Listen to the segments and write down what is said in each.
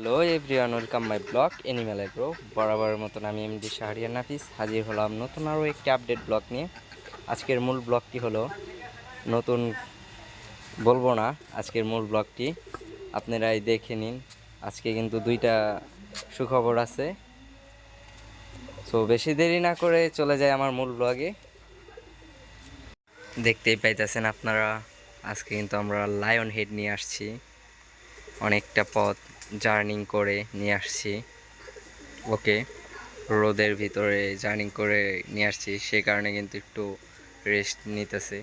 Hello everyone welcome my blog animal agro বরাবরের মতন আমি এমডি শাহরিয়ার নাফিস হাজির হলাম নতুন আরও একটি আপডেট ব্লগ নিয়ে। আজকের মূল ব্লগটি হলো নতুন, বলব না, আজকের মূল ব্লগটি আপনারাই দেখে নিন। আজকে কিন্তু দুইটা সুখবর আছে। সো বেশি দেরি না করে চলে যায় আমার মূল ব্লগে দেখতেই পাইতেছেন আপনারা, আজকে কিন্তু আমরা লায়ন হেড নিয়ে আসছি। অনেকটা পথ। জার্নিং করে নিয়ে আসছি। ওকে, রোদের ভিতরে জার্নিং করে নিয়ে আসছি, সে কারণে কিন্তু একটু রেস্ট নিতেছে।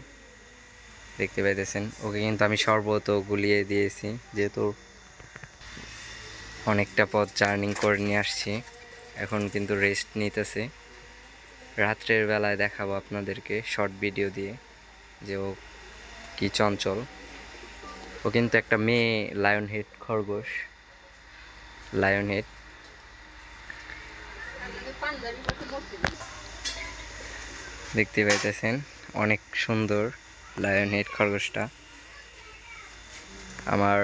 দেখতে পাইতেছেন, ওকে কিন্তু আমি শরবত গুলিয়ে দিয়েছি, যেহেতু অনেকটা পথ জার্নিং করে নিয়ে আসছি, এখন কিন্তু রেস্ট নিতেছে। রাত্রের বেলায় দেখাবো আপনাদেরকে শর্ট ভিডিও দিয়ে যে ও কী চঞ্চল। ও কিন্তু একটা মেয়ে লায়ন হেড খরগোশ। লায়ন হেড দেখতে পাইতেছেন, অনেক সুন্দর লায়ন হেড খরগোশটা। আমার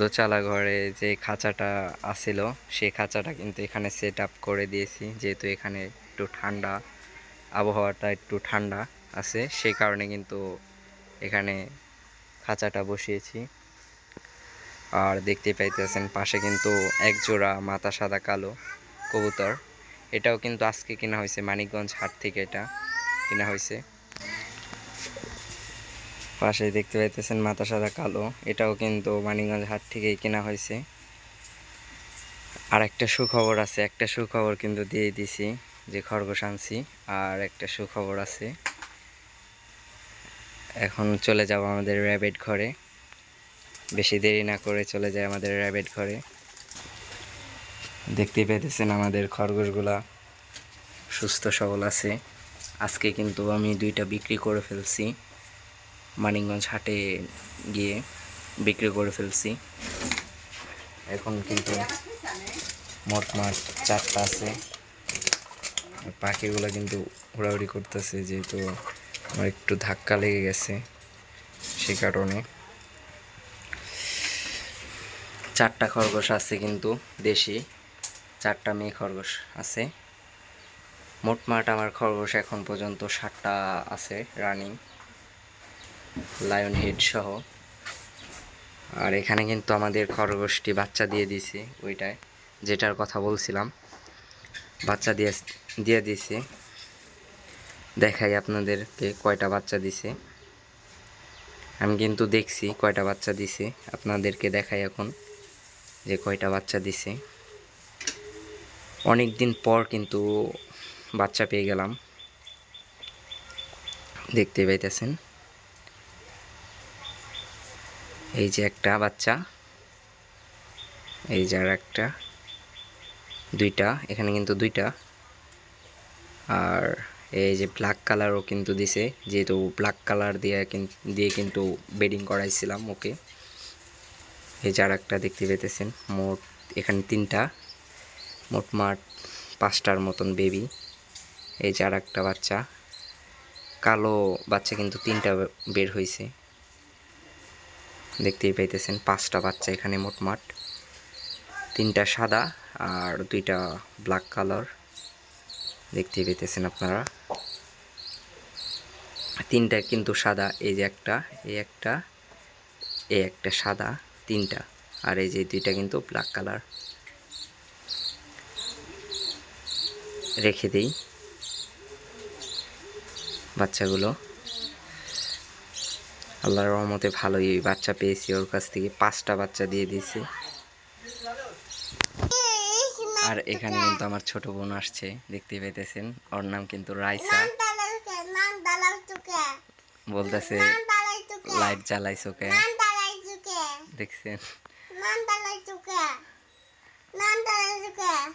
দোচালা ঘরে যে খাঁচাটা আছিল, সেই খাঁচাটা কিন্তু এখানে সেট আপ করে দিয়েছি, যেহেতু এখানে একটু ঠান্ডা, আবহাওয়াটা একটু ঠান্ডা আছে, সেই কারণে কিন্তু এখানে খাঁচাটা বসিয়েছি। আর দেখতে পাইতেছেন পাশে কিন্তু এক জোড়া মাথা সাদা কালো কবুতর। এটাও কিন্তু আজকে কিনা হয়েছে মানিকগঞ্জ হাট থেকে এটা কিনা হয়েছে। পাশে দেখতে পাইতেছেন মাথা সাদা কালো, এটাও কিন্তু মানিকগঞ্জ হাট থেকেই কেনা হয়েছে। আর একটা সুখবর আছে, একটা সুখবর কিন্তু দিয়ে দিছি, যে খরগোশ আনছি, আর একটা সুখবর আছে। এখন চলে যাব আমাদের র্যাবিট ঘরে। বেশি দেরি না করে চলে যায় আমাদের র্যাবিট ঘরে। দেখতে পেতেছেন আমাদের খরগোশগুলা সুস্থ, সবল আছে। আজকে কিন্তু আমি দুইটা বিক্রি করে ফেলছি। মানিকগঞ্জ হাটে গিয়ে বিক্রি করে ফেলছি। এখন কিন্তু মোট মাঠ চারটা আছে। পাখিগুলো কিন্তু উড়াউড়ি করতেছে, যেহেতু আমার একটু ধাক্কা লেগে গেছে, সে কারণে। চারটা খরগোশ আছে কিন্তু দেশি, চারটা মেয়ে খরগোশ আছে। মোটমাট আমার খরগোশ এখন পর্যন্ত ষাটটা আছে রানিং লায়ন হেড সহ। আর এখানে কিন্তু আমাদের খরগোশটি বাচ্চা দিয়ে দিছে ওইটায়, যেটার কথা বলছিলাম। বাচ্চা দিয়ে দিয়ে দিছে দেখাই আপনাদেরকে কয়টা বাচ্চা দিছে। আমি কিন্তু দেখছি কয়টা বাচ্চা দিছে, আপনাদেরকে দেখাই এখন। যে কয়টা বাচ্চা দিছে। অনেক দিন পর কিন্তু বাচ্চা পেয়ে গেলাম। দেখতে পাইতেছেন। এই যে একটা বাচ্চা, এই যে আর একটা, দুইটা, এখানে কিন্তু দুইটা। আর এই যে ব্ল্যাক কালারও কিন্তু দিছে, যেহেতু ব্ল্যাক কালার দিয়ে দিয়ে কিন্তু বেডিং করাইছিলাম ওকে। এই যে একটা দেখতে পেতেছেন, মোট এখানে তিনটা, মোট মাঠ পাঁচটার মতন বেবি এই যে একটা বাচ্চা, কালো বাচ্চা কিন্তু তিনটা বের হয়েছে দেখতেই পাইতেছেন, পাঁচটা বাচ্চা এখানে মোটমাট তিনটা সাদা আর দুইটা ব্ল্যাক কালার দেখতেই পেতেছেন আপনারা। তিনটা কিন্তু সাদা, এই যে একটা, এই একটা এই একটা সাদা। তিনটা। আর এই যে দুইটা কিন্তু ব্ল্যাক কালার রেখে দিই। বাচ্চাগুলো। আল্লাহর রহমতে ভালোই বাচ্চা পেয়েছি। ওর কাছ থেকে পাঁচটা বাচ্চা দিয়ে দিয়েছি। আর এখানে কিন্তু আমার ছোট বোন আসছে। দেখতে পেতেছেন ওর নাম কিন্তু রাইসা। বলতেছে লাইট জ্বালাইছো কে? দেখছেন।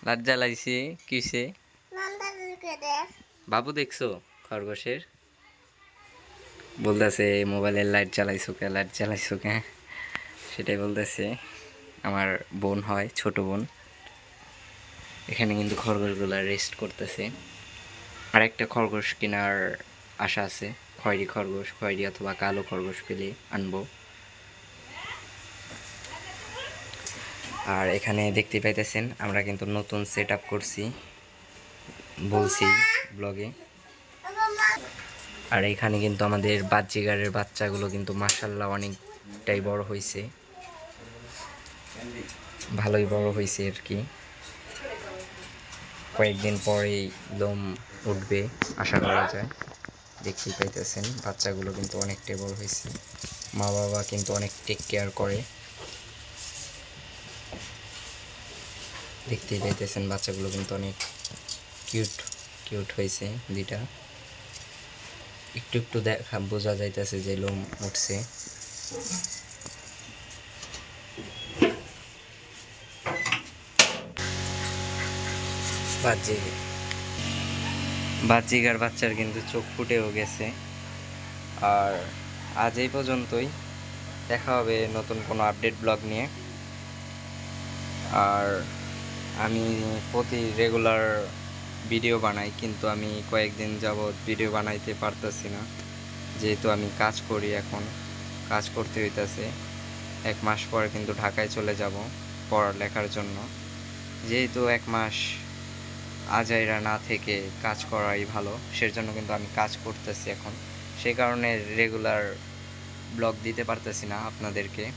লাইট জ্বালাইছি কিসে? বাবু দেখছ খরগোশের? বলতেছে মোবাইলের লাইট জ্বালাইছো কে? লাইট জ্বালাইছো কে? সেটাই বলতেছে। আমার বোন হয় ছোট বোন। এখানে কিন্তু খরগোশগুলো রেস্ট করতেছে। আর একটা খরগোশ কেনার আশা আছে। খয়েরি খরগোশ খয়েরি অথবা কালো খরগোশ পেলে আনব। আর এখানে দেখতে পাইতেছেন, আমরা কিন্তু নতুন সেট আপ করছি, বলছি ব্লগে আর এখানে কিন্তু আমাদের বাচ্চিগারের বাচ্চাগুলো কিন্তু মার্শাল্লাহ অনেকটাই বড় হয়েছে ভালোই বড় হয়েছে আর কি। কয়েকদিন পরেই দম উঠবে, আশা করা যায়। দেখতেই পাইতেছেন, বাচ্চাগুলো কিন্তু অনেকটাই বড় হয়েছে মা বাবা কিন্তু অনেক টেক কেয়ার করে। দেখতেই পাইতেছেন, বাচ্চাগুলো কিন্তু অনেক কিউট কিউট হয়েছে দুইটা। একটু একটু দেখা, বোঝা যাইতেছে যে লোম উঠছে। বাহ্যিক বাহ্যিক আর বাচ্চার কিন্তু চোখ ফুটেও গেছে। আর আজ এই পর্যন্তই। দেখা হবে নতুন কোনো আপডেট ব্লগ নিয়ে। আর আমি প্রতি রেগুলার ভিডিও বানাই, কিন্তু আমি কয়েকদিন যাবৎ ভিডিও বানাইতে পারতেছি না। যেহেতু আমি কাজ করি এখন, কাজ করতে হইতাছে। এক মাস পর কিন্তু ঢাকায় চলে যাব পড়ালেখার জন্য। যেহেতু এক মাস আজাইরা না থেকে কাজ করাই ভালো, সেজন্য কিন্তু আমি কাজ করতেছি এখন। সেই কারণে রেগুলার ব্লগ দিতে পারতেছি না আপনাদেরকে।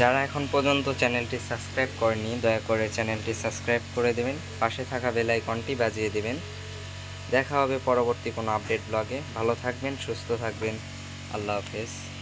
যারা এখন পর্যন্ত চ্যানেলটি সাবস্ক্রাইব করেনি দয়া করে চ্যানেলটি সাবস্ক্রাইব করে দেবেন, পাশে থাকা বেল আইকনটি বাজিয়ে দেবেন। দেখা হবে পরবর্তী কোনো আপডেট ব্লগে। ভালো থাকবেন, সুস্থ থাকবেন। আল্লাহ হাফেজ।